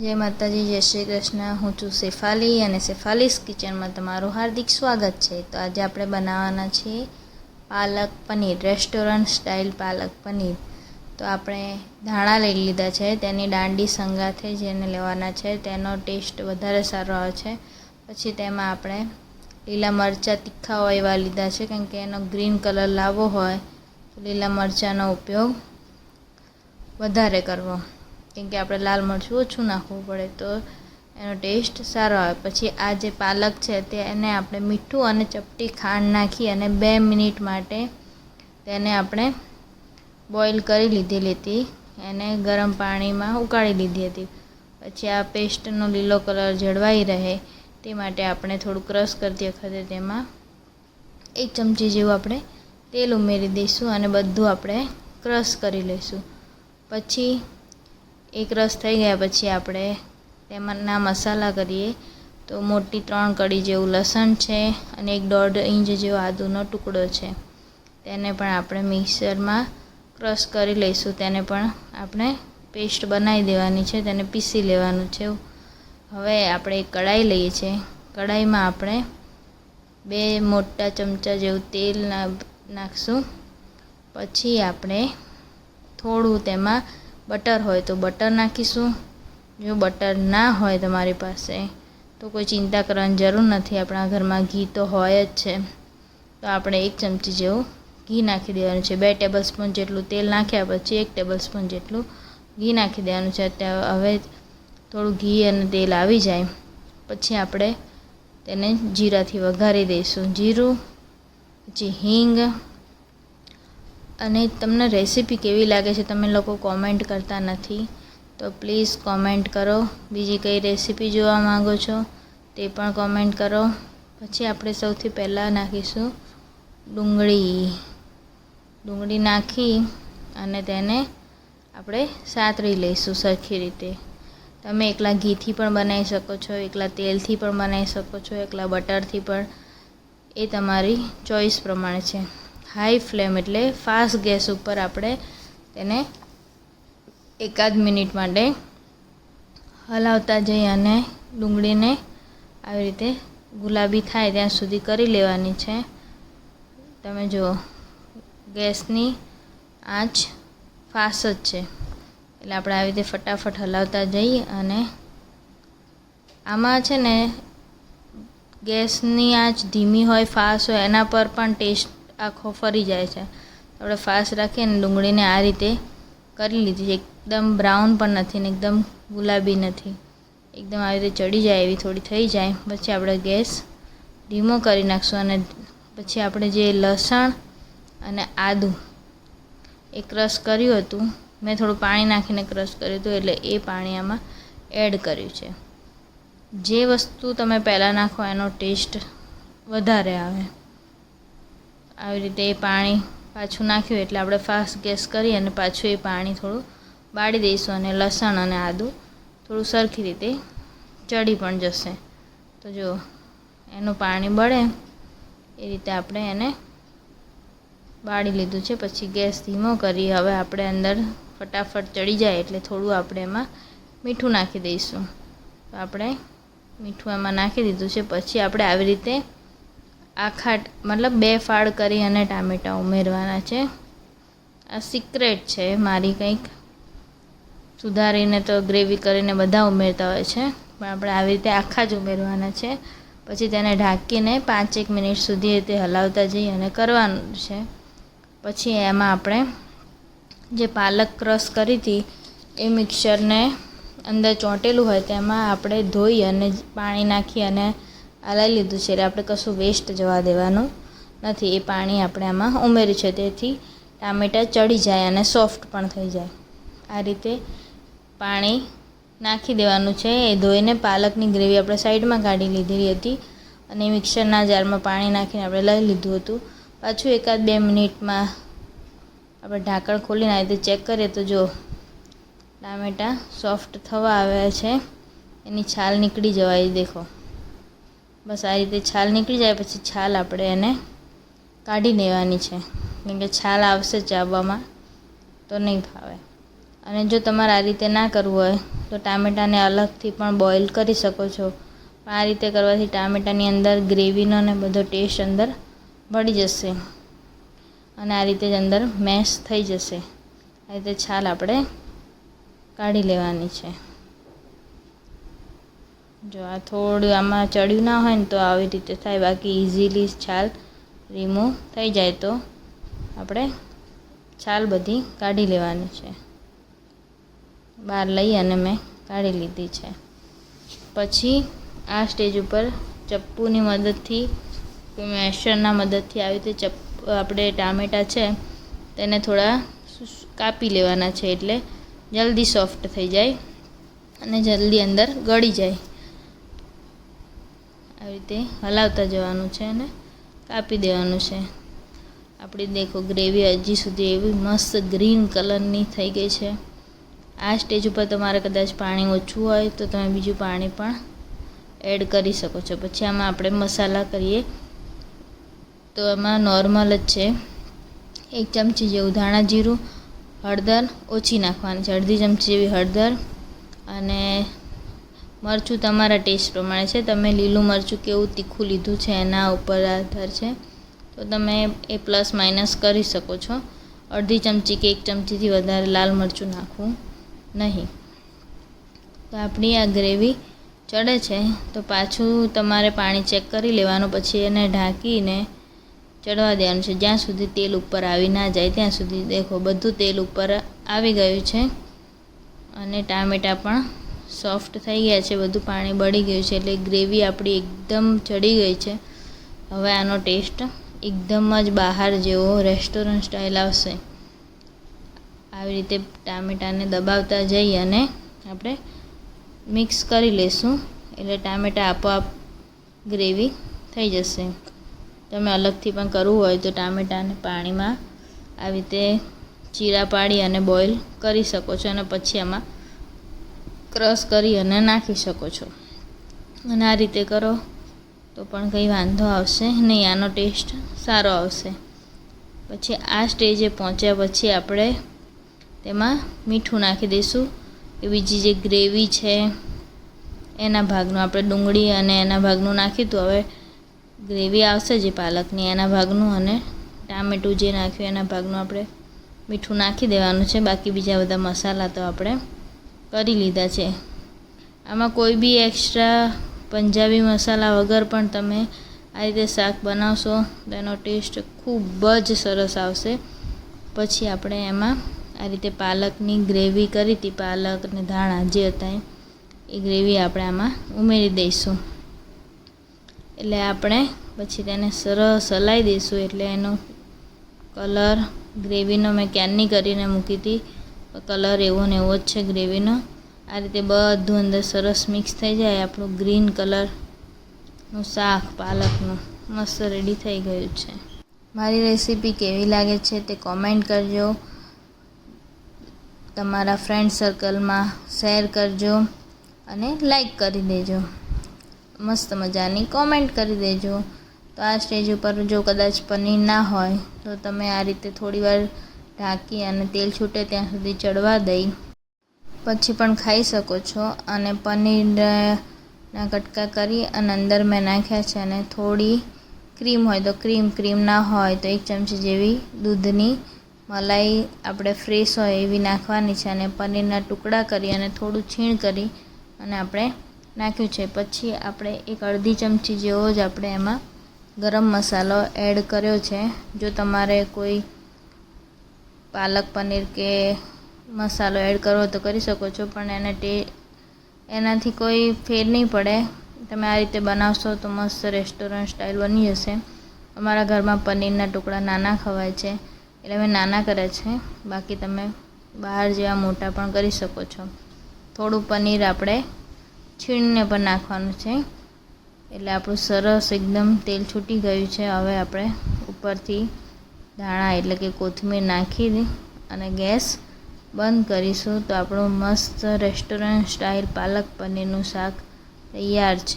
જય માતાજી, જય શ્રી કૃષ્ણ. હું છું શેફાલી અને શેફાલીસ કિચનમાં તમારું હાર્દિક સ્વાગત છે. તો આજે આપણે બનાવવાના છીએ પાલક પનીર, રેસ્ટોરન્ટ સ્ટાઇલ પાલક પનીર. તો આપણે ધાણા લઈ લીધા છે, તેની દાંડી સંગાથે જેને લેવાના છે, તેનો ટેસ્ટ વધારે સારો આવે છે. પછી તેમાં આપણે લીલા મરચાં તીખા હોય એવા લીધા છે, કેમ કે એનો ગ્રીન કલર લાવવો હોય, તો લીલા મરચાંનો ઉપયોગ વધારે કરવો. કેમ કે આપણે લાલ મરચું ઓછું નાખવું પડે તો એનો ટેસ્ટ સારો આવે. પછી આ જે પાલક છે તેને આપણે મીઠું અને ચપટી ખાંડ નાખી અને બે મિનિટ માટે તેને આપણે બોઇલ કરી લીધેલી હતી. એને ગરમ પાણીમાં ઉકાળી લીધી હતી. પછી આ પેસ્ટનો લીલો કલર જળવાઈ રહે તે માટે આપણે થોડું ક્રશ કરતી વખતે તેમાં એક ચમચી જેવું આપણે તેલ ઉમેરી દઈશું અને બધું આપણે ક્રશ કરી લઈશું. પછી એક રસ થઈ ગયા પછી આપણે તેમાંના મસાલા કરીએ. તો મોટી ત્રણ કડી જેવું લસણ છે અને એક દોઢ ઇંચ જેવો આદુનો ટુકડો છે. તેને પણ આપણે મિક્સરમાં ક્રશ કરી લઈશું. તેને પણ આપણે પેસ્ટ બનાવી દેવાની છે, તેને પીસી લેવાનું છે. હવે આપણે એક કઢાઈ લઈએ છીએ. કઢાઈમાં આપણે બે મોટા ચમચા જેવું તેલ નાખશું. પછી આપણે થોડું તેમાં બટર હોય તો બટર નાખીશું. જો બટર ના હોય તમારી પાસે, તો કોઈ ચિંતા કરવાની જરૂર નથી. આપણા ઘરમાં ઘી તો હોય જ છે. તો આપણે એક ચમચી જેવું ઘી નાખી દેવાનું છે. બે ટેબલ સ્પૂન જેટલું તેલ નાખ્યા પછી એક ટેબલ સ્પૂન જેટલું ઘી નાખી દેવાનું છે. હવે થોડું ઘી અને તેલ આવી જાય. પછી આપણે તેને જીરાથી વઘારી દઈશું. જીરું, પછી હિંગ અને તમને રેસીપી કેવી લાગે છે તમે લોકો કોમેન્ટ કરતા નથી, તો પ્લીઝ કોમેન્ટ કરો. બીજી કઈ રેસીપી જોવા માગો છો તે પણ કોમેન્ટ કરો. પછી આપણે સૌથી પહેલાં નાખીશું ડુંગળી. ડુંગળી નાખી અને તેને આપણે સાતરી લઈશું સરખી રીતે. તમે એકલા ઘીથી પણ બનાવી શકો છો, એકલા તેલથી પણ બનાવી શકો છો, એકલા બટરથી પણ. એ તમારી ચોઈસ પ્રમાણે છે. હાઈ ફ્લેમ એટલે ફાસ્ટ ગેસ ઉપર આપણે તેને એકાદ મિનિટ માટે હલાવતા જઈ અને ડુંગળીને આવી રીતે ગુલાબી થાય ત્યાં સુધી કરી લેવાની છે. તમે જુઓ, ગેસની આંચ ફાસ્ટ જ છે. એટલે આપણે આવી રીતે ફટાફટ હલાવતા જઈ અને આમાં છે ને ગેસની આંચ ધીમી હોય, ફાસ્ટ હોય, એના પર પણ ટેસ્ટ આખો ફરી જાય છે. આપણે ફાસ્ટ રાખીને ડુંગળીને આ રીતે કરી લીધી છે. એકદમ બ્રાઉન પણ નથી ને એકદમ ગુલાબી નથી. એકદમ આવી રીતે ચડી જાય એવી થોડી થઈ જાય. પછી આપણે ગેસ ધીમો કરી નાખશું અને પછી આપણે જે લસણ અને આદું એ ક્રશ કર્યું હતું, મેં થોડું પાણી નાખીને ક્રશ કર્યું હતું એટલે એ પાણી આમાં એડ કર્યું છે. જે વસ્તુ તમે પહેલાં નાખો એનો ટેસ્ટ વધારે આવે. આવી રીતે એ પાણી પાછું નાખ્યું એટલે આપણે ફાસ્ટ ગેસ કરી અને પાછું એ પાણી થોડું બાળી દઈશું અને લસણ અને આદું થોડું સરખી રીતે ચડી પણ જશે. તો જો, એનું પાણી બળે એ રીતે આપણે એને બાળી લીધું છે. પછી ગેસ ધીમો કરી હવે આપણે અંદર ફટાફટ ચડી જાય એટલે થોડું આપણે એમાં મીઠું નાખી દઈશું. તો આપણે મીઠું એમાં નાખી દીધું છે. પછી આપણે આવી રીતે આખા મતલબ બે ફાળ કરી અને ટામેટાં ઉમેરવાના છે. આ સિક્રેટ છે મારી કંઈક. સુધારીને તો ગ્રેવી કરીને બધા ઉમેરતા હોય છે. પણ આપણે આવી રીતે આખા જ ઉમેરવાના છે. પછી તેને ઢાંકીને પાંચેક મિનિટ સુધી તે હલાવતા જઈએ અને કરવાનું છે. પછી એમાં આપણે જે પાલક ક્રશ કરી હતી, એ મિક્સરને અંદર ચોંટેલું હોય તેમાં આપણે ધોઈ અને પાણી નાખી અને હલાવી લીધું છે એટલે આપણે કશું વેસ્ટ જવા દેવાનું નથી. એ પાણી આપણે આમાં ઉમેર્યું છે. તેથી ટામેટાં ચડી જાય અને સોફ્ટ પણ થઈ જાય. આ રીતે પાણી નાખી દેવાનું છે. એ ધોઈને પાલકની ગ્રેવી આપણે સાઈડમાં કાઢી લીધેલી હતી અને મિક્સરના જારમાં પાણી નાખીને આપણે લઈ લીધું હતું. પાછું એકાદ બે મિનિટમાં આપણે ઢાંકણ ખોલીને આવી રીતે ચેક કરીએ તો જો ટામેટાં સોફ્ટ થવા આવ્યા છે. એની છાલ નીકળી જવાય. દેખો. બસ આ રીતે છાલ નીકળી જાય પછી છાલ આપણે એને કાઢી લેવાની છે. કેમ કે છાલ આવશે ચાવવામાં, તો નહીં ફાવે. અને જો તમારે આ રીતે ના કરવું હોય, તો ટામેટાને અલગથી પણ બોઇલ કરી શકો છો. પણ આ રીતે કરવાથી ટામેટાની અંદર ગ્રેવીનો ને બધો ટેસ્ટ અંદર ભળી જશે. અને આ રીતે જ અંદર મેશ થઈ જશે. આ રીતે છાલ આપણે કાઢી લેવાની છે. જો આ થોડું આમાં ચડ્યું ના હોય ને તો આવી રીતે થાય, બાકી ઇઝીલી છાલ રિમૂવ થઈ જાય તો આપણે છાલ બધી કાઢી લેવાની છે. બહાર લઈ અને મેં કાઢી લીધી છે. પછી આ સ્ટેજ ઉપર ચપ્પુની મદદથી મેશરના મદદથી આવી રીતે ચપ, આપણે ટામેટાં છે, તેને થોડા કાપી લેવાના છે એટલે જલ્દી સોફ્ટ થઈ જાય અને જલ્દી અંદર ગળી જાય. આવી રીતે હલાવતા જવાનું છે અને કાપી દેવાનું છે. આપણી દેખો ગ્રેવી હજી સુધી એવી મસ્ત ગ્રીન કલરની થઈ ગઈ છે. આ સ્ટેજ ઉપર તમારે કદાચ પાણી ઓછું હોય તો તમે બીજું પાણી પણ એડ કરી શકો છો. પછી આમાં આપણે મસાલા કરીએ. તો એમાં નોર્મલ જ છે. એક ચમચી જેવું ધાણા જીરું, હળદર ઓછી નાખવાની છે. અડધી ચમચી જેવી હળદર અને મરચું તમારા ટેસ્ટ પ્રમાણે છે. તમે લીલું મરચું કેવું તીખું લીધું છે એના ઉપર આધાર છે. તો તમે એ પ્લસ માઇનસ કરી શકો છો. અડધી ચમચી કે એક ચમચીથી વધારે લાલ મરચું નાખવું નહીં. તો આપણી આ ગ્રેવી ચડે છે. તો પાછું તમારે પાણી ચેક કરી લેવાનું, પછી એને ઢાંકીને ચડવા દેવાનું છે. જ્યાં સુધી તેલ ઉપર આવી ના જાય, ત્યાં સુધી. દેખો, બધું તેલ ઉપર આવી ગયું છે. અને ટામેટાં પણ સોફ્ટ થઈ ગયા છે, બધું પાણી બળી ગયું છે, એટલે ગ્રેવી આપણી એકદમ ચડી ગઈ છે. હવે આનો ટેસ્ટ એકદમ જ બહાર જેવો રેસ્ટોરન્ટ સ્ટાઇલ આવશે. આવી રીતે ટામેટાને દબાવતા જઈ અને આપણે મિક્સ કરી લઈશું એટલે ટામેટાં આપોઆપ ગ્રેવી થઈ જશે. તમે અલગથી પણ કરવું હોય તો ટામેટાને પાણીમાં આવી રીતે ચીરા પાડી અને બોઇલ કરી શકો છો, અને પછી આમાં ક્રશ કરી અને નાખી શકો છો. અને આ રીતે કરો તો પણ કંઈ વાંધો આવશે નહીં. આનો ટેસ્ટ સારો આવશે. પછી આ સ્ટેજે પહોંચ્યા પછી આપણે તેમાં મીઠું નાખી દઈશું. કે બીજી જે ગ્રેવી છે, એના ભાગનું આપણે ડુંગળી અને એના ભાગનું નાખ્યું હતું હવે ગ્રેવી આવશે જે પાલકની, એના ભાગનું અને ટામેટું જે નાખ્યું, એના ભાગનું આપણે મીઠું નાખી દેવાનું છે. બાકી બીજા બધા મસાલા તો આપણે કરી લીધા છે. આમાં કોઈ બી એક્સ્ટ્રા પંજાબી મસાલા વગર પણ તમે આ રીતે શાક બનાવશો, તેનો ટેસ્ટ ખૂબ જ સરસ આવશે. પછી આપણે એમાં આ રીતે પાલકની ગ્રેવી કરી હતી, પાલક અને ધાણા જે હતા એ ગ્રેવી આપણે આમાં ઉમેરી દઈશું. એટલે આપણે પછી તેને સરસ હલાવી દઈશું, એટલે એનો કલર ગ્રેવીનો મેં ક્યારની કરીને મૂકી હતી કલર એવો ને એવો જ છે ગ્રેવીનો. આ રીતે બધું અંદર સરસ મિક્સ થઈ જાય, આપણું ગ્રીન કલરનું શાક, પાલકનું, મસ્ત રેડી થઈ ગયું છે. મારી રેસીપી કેવી લાગે છે તે કોમેન્ટ કરજો. તમારા ફ્રેન્ડ સર્કલમાં શેર કરજો અને લાઈક કરી દેજો. મસ્ત મજાની કોમેન્ટ કરી દેજો. તો આ સ્ટેજ ઉપર જો કદાચ પનીર ના હોય, તો તમે આ રીતે થોડીવાર ઢાંકી અને તેલ છૂટે ત્યાં સુધી ચડવા દઈ. પછી પણ ખાઈ શકો છો અને પનીરના કટકા કરી અને અંદર મેં નાખ્યા છે અને થોડી ક્રીમ હોય તો ક્રીમ ક્રીમ ના હોય તો એક ચમચી જેવી દૂધની મલાઈ આપણે ફ્રેશ હોય એવી નાખવાની છે અને પનીરના ટુકડા કરી અને થોડું છીણ કરી અને આપણે નાખ્યું છે. પછી આપણે એક અડધી ચમચી જેવો જ આપણે એમાં ગરમ મસાલો એડ કર્યો છે. જો તમારે કોઈ પાલક પનીર કે મસાલો એડ કરવો તો કરી શકો છો, પણ એને ટે એનાથી કોઈ ફેર નહીં પડે. તમે આ રીતે બનાવશો તો મસ્ત રેસ્ટોરન્ટ સ્ટાઇલ બની જશે. અમારા ઘરમાં પનીરના ટુકડા નાના ખવાય છે, એટલે મેં નાના કર્યા છે. બાકી તમે બહાર જેવા મોટા પણ કરી શકો છો. થોડું પનીર આપણે છીણીને પણ નાખવાનું છે, એટલે આપણું સરસ એકદમ તેલ છૂટી ગયું છે. હવે આપણે ઉપરથી ધાણા એટલે કે કોથમીર નાખી અને ગેસ બંધ કરીશું તો આપણું મસ્ત રેસ્ટોરન્ટ સ્ટાઇલ પાલક પનીરનું શાક તૈયાર છે.